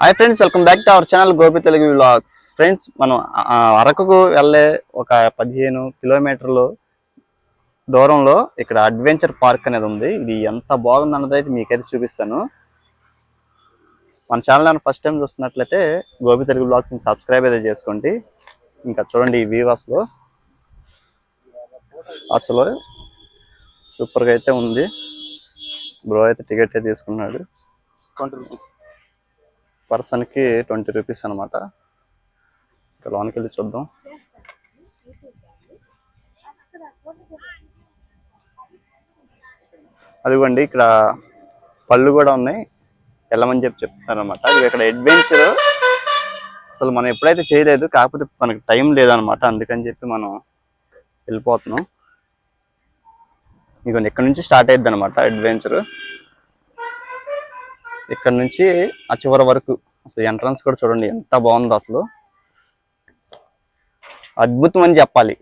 Hi friends welcome back to our channel Gopi Telugu vlogs friends మనం ఆ, అరకుకు వెళ్ళే ఒక పదిహేను కిలోమీటర్లు దూరంలో ఇక్కడ అడ్వెంచర్ పార్క్ అనేది ఉంది. ఇది ఎంత బాగుంది అన్నది అయితే మీకైతే చూపిస్తాను. మన ఛానల్ ఫస్ట్ టైం చూస్తున్నట్లయితే గోపి తెలుగు బ్లాగ్స్ సబ్స్క్రైబ్ అయితే చేసుకోండి. ఇంకా చూడండి ఈ వ్యూవర్స్లో అసలు సూపర్గా అయితే ఉంది. బ్రో అయితే టికెట్ అయితే తీసుకున్నాడు. ట్వంటీ రూపీస్ పర్సన్కి ట్వంటీ రూపీస్ అనమాట ఇక్కడ లోనికి వెళ్ళి చూద్దాం. అదిగోండి ఇక్కడ పళ్ళు కూడా ఉన్నాయి. వెళ్ళమని చెప్పి చెప్తున్నారు అనమాట ఇది ఇక్కడ అడ్వెంచర్. అసలు మనం ఎప్పుడైతే చేయలేదు కాకపోతే మనకి టైం లేదనమాట అందుకని చెప్పి మనం వెళ్ళిపోతున్నాం. ఇదిగోండి ఇక్కడ నుంచి స్టార్ట్ అయ్యిద్ది అనమాట అడ్వెంచర్. ఇక్కడ నుంచి ఆ చివరి వరకు. అసలు ఎంట్రన్స్ కూడా చూడండి ఎంత బాగుందో అసలు. అద్భుతం అని చెప్పాలి.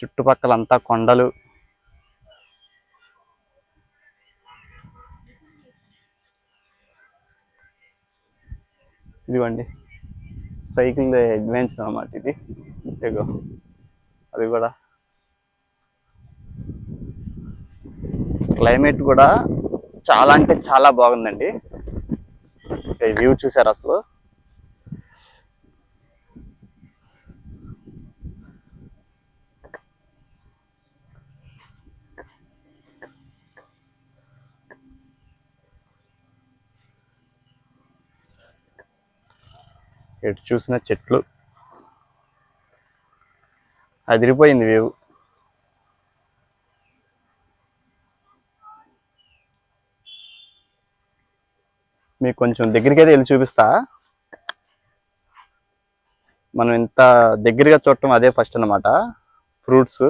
చుట్టుపక్కల అంతా కొండలు. ఇదిగోండి సైకిల్ అడ్వెంచర్ అన్నమాట ఇది. ఇదిగో అది కూడా. క్లైమేట్ కూడా చాలా అంటే చాలా బాగుందండి. వ్యూ చూసారు అసలు? ఎటు చూసిన చెట్లు. అదిరిపోయింది వ్యూ. మీకు కొంచెం దగ్గరికి అయితే వెళ్ళి చూపిస్తా. మనం ఇంత దగ్గరగా చూడటం అదే ఫస్ట్ అనమాట ఫ్రూట్స్.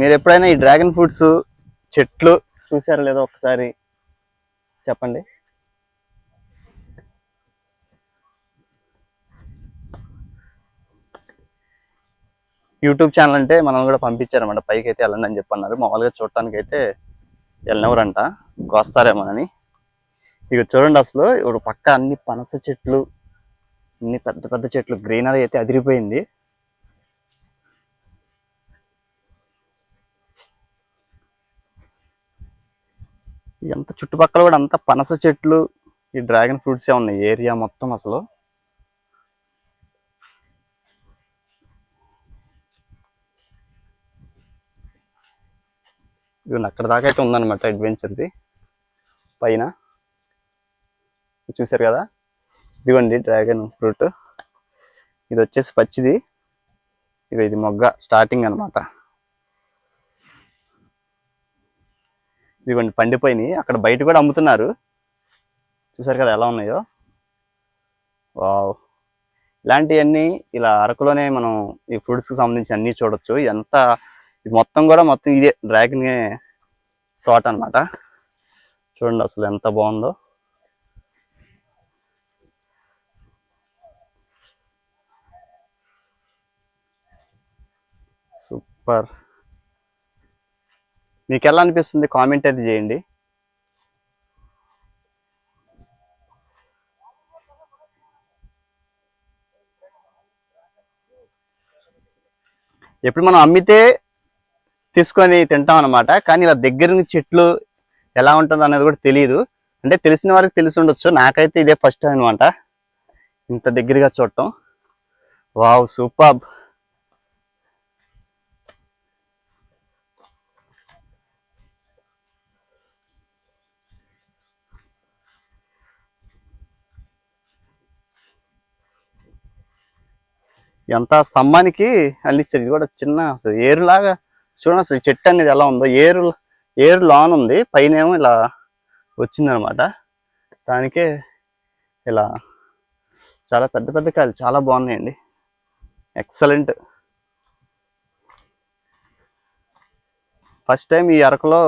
మీరు ఎప్పుడైనా ఈ డ్రాగన్ ఫ్రూట్స్ చెట్లు చూసారా లేదో ఒకసారి చెప్పండి. యూట్యూబ్ ఛానల్ అంటే మనం కూడా పంపించారన్నమాట. పైకి అయితే వెళ్ళండి అని చెప్పన్నారు. మామూలుగా చూడటానికి అయితే వెళ్ళినవరంట. కోస్తారేమోనని ఇక చూడండి అసలు ఇప్పుడు పక్క అన్ని పనస చెట్లు అన్ని పెద్ద పెద్ద చెట్లు గ్రీనరీ అయితే అదిరిపోయింది. ఎంత చుట్టుపక్కల కూడా అంత పనస చెట్లు ఈ డ్రాగన్ ఫ్రూట్స్ ఉన్నాయి ఏరియా మొత్తం అసలు. ఇవి అక్కడ దాకా అయితే ఉందన్నమాట అడ్వెంచర్ది పైన. చూసారు కదా? ఇదిగోండి డ్రాగన్ ఫ్రూట్. ఇది వచ్చేసి పచ్చిది. ఇది ఇది మొగ్గ స్టార్టింగ్ అన్నమాట. ఇదిగోండి పండిపోయినాయి. అక్కడ బయట కూడా అమ్ముతున్నారు. చూసారు కదా ఎలా ఉన్నాయో? వావ్. ఇలాంటివన్నీ ఇలా అరకులోనే మనం ఈ ఫ్రూట్స్కి సంబంధించి అన్నీ చూడొచ్చు. ఎంత ఇది మొత్తం కూడా మొత్తం ఇదే డ్రాగన్ తోట అనమాట చూడండి అసలు ఎంత బాగుందో. సూపర్. మీకు ఎలా అనిపిస్తుంది? కామెంట్ అది చేయండి. ఎప్పుడు మనం అమ్మితే తీసుకొని తింటాం అనమాట కానీ ఇలా దగ్గర నుంచి చెట్లు ఎలా ఉంటుందో అనేది కూడా తెలియదు అంటే తెలిసిన వారికి తెలిసి ఉండొచ్చు. నాకైతే ఇదే ఫస్ట్ టైం అనమాట ఇంత దగ్గరగా చూడటం. వావ్ సూపర్ ఎంత స్తంభానికి అల్లిచ్చారు. ఇది కూడా చిన్న ఏరులాగా చూడండి అసలు చెట్టు అనేది ఎలా ఉందో. ఏరు ఎయిర్ లాన్ ఉంది. పైన ఏమో ఇలా వచ్చిందనమాట. దానికే ఇలా చాలా పెద్ద పెద్ద కాయలు చాలా బాగున్నాయండి. ఎక్సలెంట్ ఫస్ట్ టైం ఈ అరకులో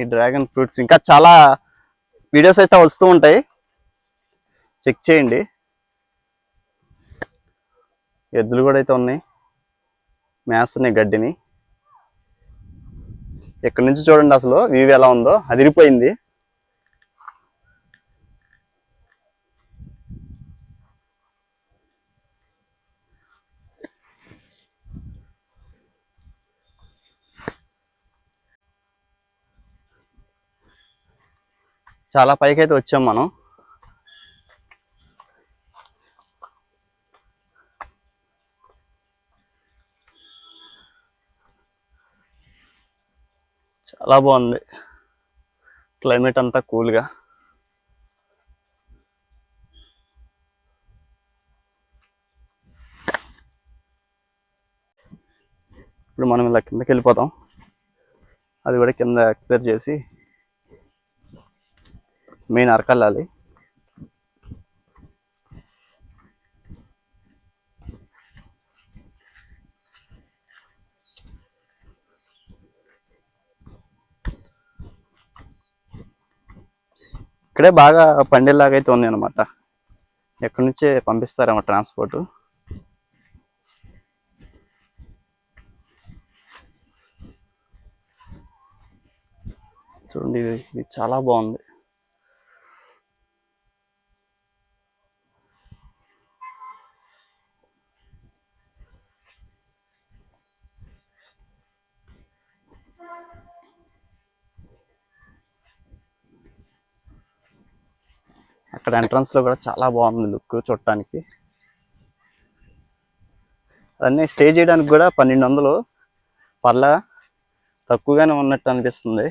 ఈ డ్రాగన్ ఫ్రూట్స్ ఇంకా చాలా వీడియోస్ అయితే వస్తూ ఉంటాయి. చెక్ చేయండి. ఎద్దులు కూడా అయితే ఉన్నాయి. మేస్తున్నాయి గడ్డిని. ఇక్కడ నుంచి చూడండి అసలు వ్యూ ఎలా ఉందో. అదిరిపోయింది. చాలా పైకి అయితే వచ్చాం మనం. అలా బాగుంది. క్లైమేట్ అంతా కూల్గా ఇప్పుడు మనం ఇలా కిందకి వెళ్ళిపోతాం. అది కూడా కింద ఎక్స్ప్లోర్ చేసి మెయిన్ అరకెళ్ళాలి ఇక్కడే బాగా పండేలాగా అయితే ఉంది అనమాట ఎక్కడి నుంచే పంపిస్తారేమో ట్రాన్స్పోర్ట్. చూడండి ఇది ఇది చాలా బాగుంది. ఇక్కడ ఎంట్రన్స్లో కూడా చాలా బాగుంది లుక్ చూడటానికి. అన్నీ స్టే చేయడానికి కూడా పన్నెండు వందలు పర్లా తక్కువగానే ఉన్నట్టు అనిపిస్తుంది.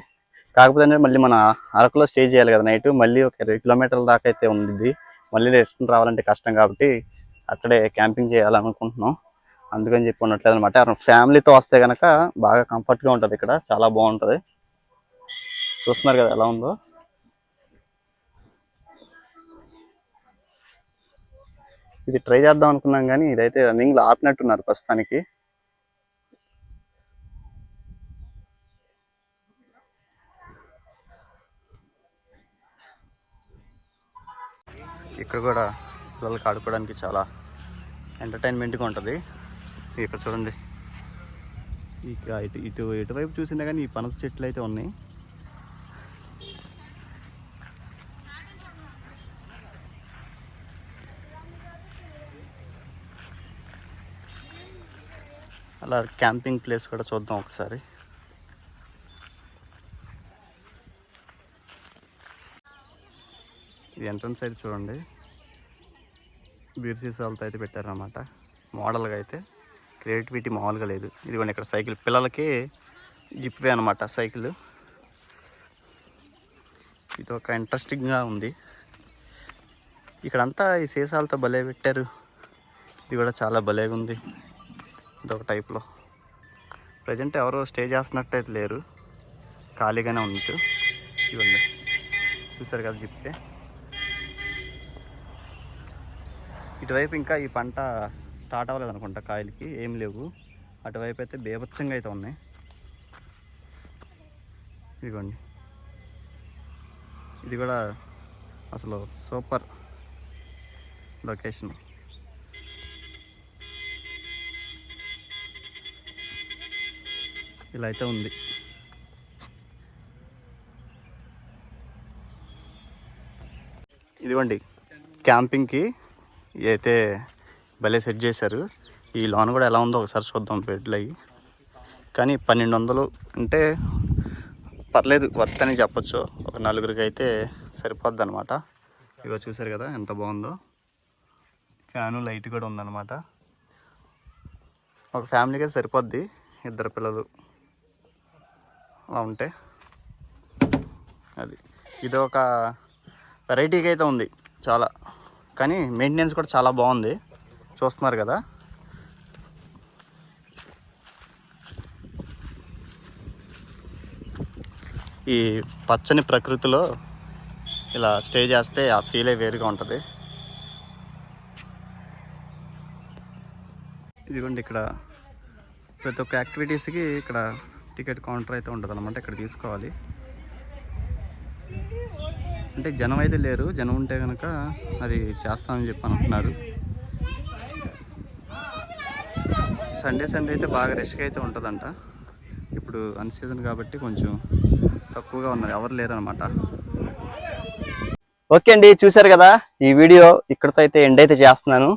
కాకపోతే మళ్ళీ మన అరకులో స్టే చేయాలి కదా నైట్ మళ్ళీ ఒక ఇరవై కిలోమీటర్ల దాకా అయితే ఉంది మళ్ళీ రిటర్న్ రావాలంటే కష్టం కాబట్టి అక్కడే క్యాంపింగ్ చేయాలనుకుంటున్నాం. అందుకని చెప్పి ఉండట్లేదు అనమాట ఫ్యామిలీతో వస్తే కనుక బాగా కంఫర్ట్గా ఉంటుంది ఇక్కడ. చాలా బాగుంటుంది. చూస్తున్నారు కదా ఎలా ఉందో. ఇది ట్రై చేద్దాం అనుకున్నాం కానీ ఇదైతే రన్నింగ్లో ఆపినట్టున్నారు ప్రస్తుతానికి. ఇక్కడ కూడా పిల్లలకి ఆడుకోవడానికి చాలా ఎంటర్టైన్మెంట్గా ఉంటుంది. ఇక్కడ చూడండి. ఇక ఇటు ఇటు ఇటువైపు చూసినా కానీ ఈ పనస చెట్లు అయితే ఉన్నాయి. అలా క్యాంపింగ్ ప్లేస్ కూడా చూద్దాం ఒకసారి. ఇది ఎంట్రన్స్ అయితే చూడండి. బీర్ సీసాలతో అయితే పెట్టారనమాట మోడల్గా అయితే క్రియేటివిటీ మామూలుగా లేదు. ఇదిగోండి ఇక్కడ సైకిల్. పిల్లలకి జిప్వే అనమాట సైకిల్. ఇది ఒక ఇంట్రెస్టింగ్గా ఉంది. ఇక్కడంతా ఈ సీసాలతో భలే పెట్టారు. ఇది కూడా చాలా భలేగా ఉంది ఇదొక టైప్లో. ప్రజెంట్ ఎవరో స్టే చేస్తున్నట్టు అయితే లేరు. ఖాళీగానే ఉన్నట్టు ఇవ్వండి చూసారు కదా చెప్తే ఇటువైపు ఇంకా ఈ పంట స్టార్ట్ అవ్వలేదు అనుకుంటా కాయలకి. ఏం లేవు. అటువైపు అయితే బేభత్సంగా అయితే ఉన్నాయి. ఇదిగోండి. ఇది కూడా అసలు సూపర్ లొకేషన్. ఇలా అయితే ఉంది. ఇదిగోండి క్యాంపింగ్కి అయితే భలే సెట్ చేశారు ఈ లోన్ కూడా ఎలా ఉందో ఒకసారి చూద్దాం బెడ్లు అవి కానీ పన్నెండు వందలు అంటే పర్లేదు వర్త్ అని చెప్పొచ్చు. ఒక నలుగురికి అయితే సరిపోద్ది అనమాట ఇగో చూసారు కదా ఎంత బాగుందో. ఫ్యాను లైట్ కూడా ఉందన్నమాట. ఒక ఫ్యామిలీకి అయితే సరిపోద్ది ఇద్దరు పిల్లలు. అలా ఉంటే అది. ఇది ఒక వెరైటీగా అయితే ఉంది చాలా. కానీ మెయింటెనెన్స్ కూడా చాలా బాగుంది. చూస్తున్నారు కదా. ఈ పచ్చని ప్రకృతిలో ఇలా స్టే చేస్తే ఆ ఫీలే వేరుగా ఉంటుంది. ఇదిగోండి ఇక్కడ ప్రతి ఒక్క యాక్టివిటీస్కి ఇక్కడ టికెట్ కౌంటర్ అయితే ఉంటుంది అనమాట ఇక్కడ తీసుకోవాలి. అంటే జనం అయితే లేరు జనం ఉంటే కనుక అది చేస్తామని చెప్పి అనుకుంటున్నారు సండే సండే అయితే బాగా రిస్క్ అయితే ఉంటుందంట. ఇప్పుడు అన్ సీజన్ కాబట్టి కొంచెం తక్కువగా ఉన్నారు ఎవరు లేరు అనమాట ఓకే అండి చూశారు కదా ఈ వీడియో ఇక్కడితో అయితే ఎండ్ అయితే చేస్తున్నాను.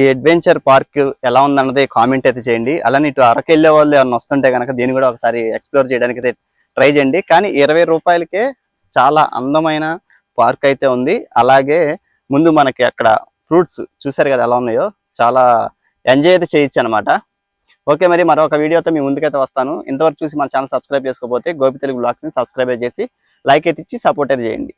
ఈ అడ్వెంచర్ పార్క్ ఎలా ఉందన్నది కామెంట్ అయితే చేయండి. అలానే ఇటు అరకు వెళ్ళే వాళ్ళు ఏమన్నా వస్తుంటే కనుక దీన్ని కూడా ఒకసారి ఎక్స్ప్లోర్ చేయడానికి అయితే ట్రై చేయండి. కానీ ఇరవై రూపాయలకే చాలా అందమైన పార్క్ అయితే ఉంది. అలాగే ముందు మనకి అక్కడ ఫ్రూట్స్ చూసారు కదా ఎలా ఉన్నాయో? చాలా ఎంజాయ్ అయితే చేయొచ్చు అనమాట ఓకే మరి మరొక వీడియోతో మీ ముందుకైతే వస్తాను. ఇంతవరకు చూసి మన ఛానల్ సబ్స్క్రైబ్ చేసుకోకపోతే గోపి తెలుగు బ్లాగ్స్ని సబ్స్క్రైబ్ చేసి లైక్ అయితే ఇచ్చి సపోర్ట్ అయితే చేయండి.